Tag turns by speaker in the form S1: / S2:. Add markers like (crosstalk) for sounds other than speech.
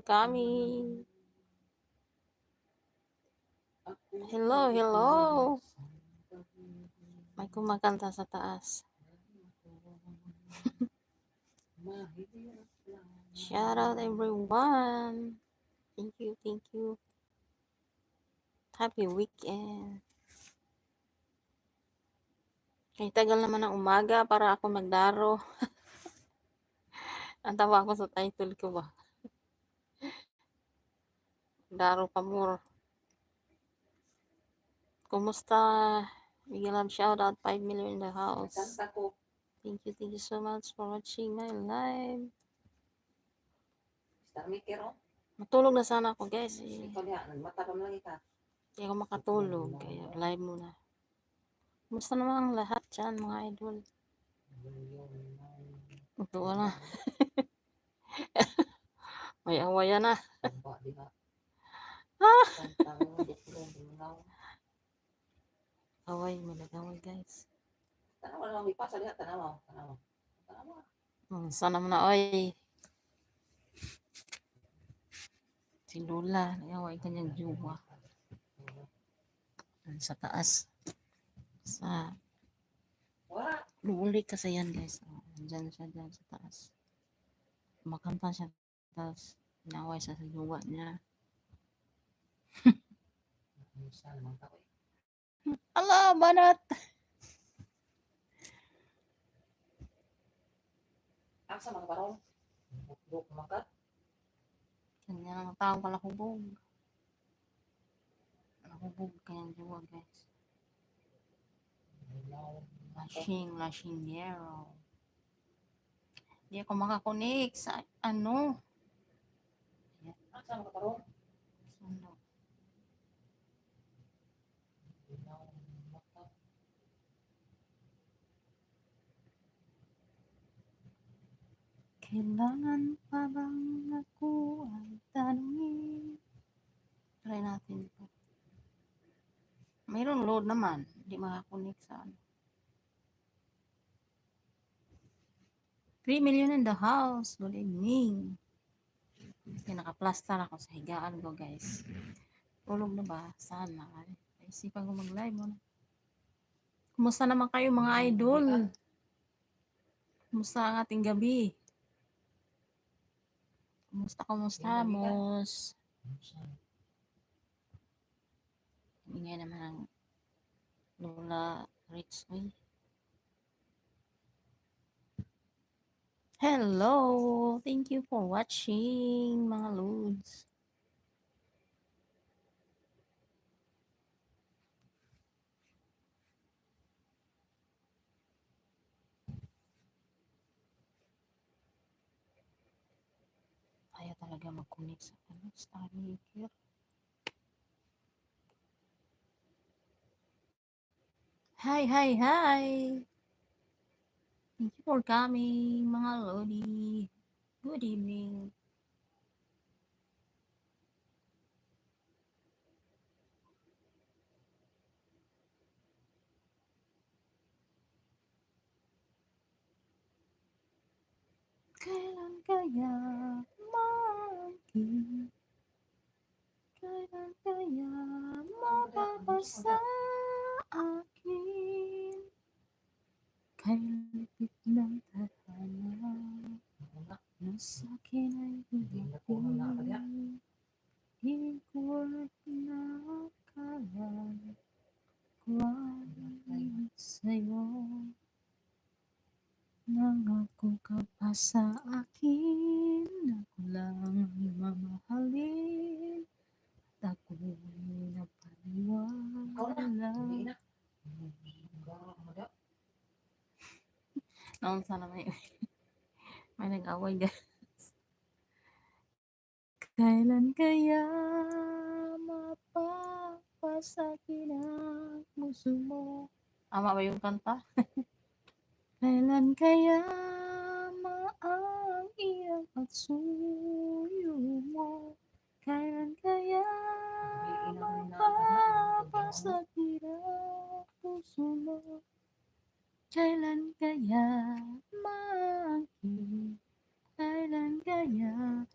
S1: for coming. Hello, hello. May kumakanta sa taas. (laughs) Shout out everyone. Thank you, thank you. Happy weekend. Kay tagal naman ng umaga para ako magdaro. (laughs) Ang tawa ko sa title ko ba? Daro pa more. Kumusta? Miguel Lab shout out 5 million in the house. Thank you, thank you so much for watching my live. Matulog na sana ako guys. Eh. Hindi ako makatulog. Kaya live muna. Kumusta naman ang lahat dyan mga idol? Ito na. (laughs) May awaya na.
S2: Kanta mo, duminaw.
S1: Away, guys.
S2: Tanawa na lang, may pasa diha, tanawa. Tanawa. Tanawa.
S1: Hmm, sana mo na, oy. Si Lola, nag-away kanyang jowa. Sa taas. Sa. Luli kasi yan guys. Diyan siya dyan sa taas. Makanta siya. Tapos, inaway siya sa jowa niya.
S2: Musa naman ka, oy.
S1: Ala, banat!
S2: Asa mga parong? Bukbuk makat.
S1: Kanya ang tao pala hubog. Hubog kanyang jowa guys. Lashing, lashing yero. Hindi ako makakonik sa ano.
S2: Asa mga parong?
S1: Ano.
S2: Duminaw. makat.
S1: Kailangan pa bang ako ay tanungin? Try natin ito. Mayroon load naman. Hindi makakonik sa ano. 3 million in the house. Good evening. Pinaka-plaster ako sa higaan ko, guys. Tulog na ba? Sana. Ay, Isipan ko mag-live mo na. Kumusta naman kayo mga idol? Kumusta ang ating gabi? Kumusta, kumusta, Mos? Ingay naman ang Lola Rich. Uy. Hello! Thank you for watching, mga Lods. Kaya talaga mag-connect sa ano, Starmaker. Hi, hi, hi! Thank you for coming, mga Lodi. Good evening. Kailan kaya makin? Kailan kaya mapapasa akin? Kailapit ng tadhana na sa akin ay
S2: Hindi.
S1: Di ko nakakala ko ay sa'yo. Nangako ka pa sa akin Ako lang ang mamahalin At ako'y
S2: Ikaw
S1: napaniwala
S2: na. Hindi na. Ikaw na, mada.
S1: Noon sana may (laughs) may nag-away guys. Kailan kaya mapapasakin ang puso mo? Tama ba yung kanta? (laughs) Kailan kaya maang iyang at suyo mo? Kailan kaya mapapasakin Kailan kaya maaking? Kailan kaya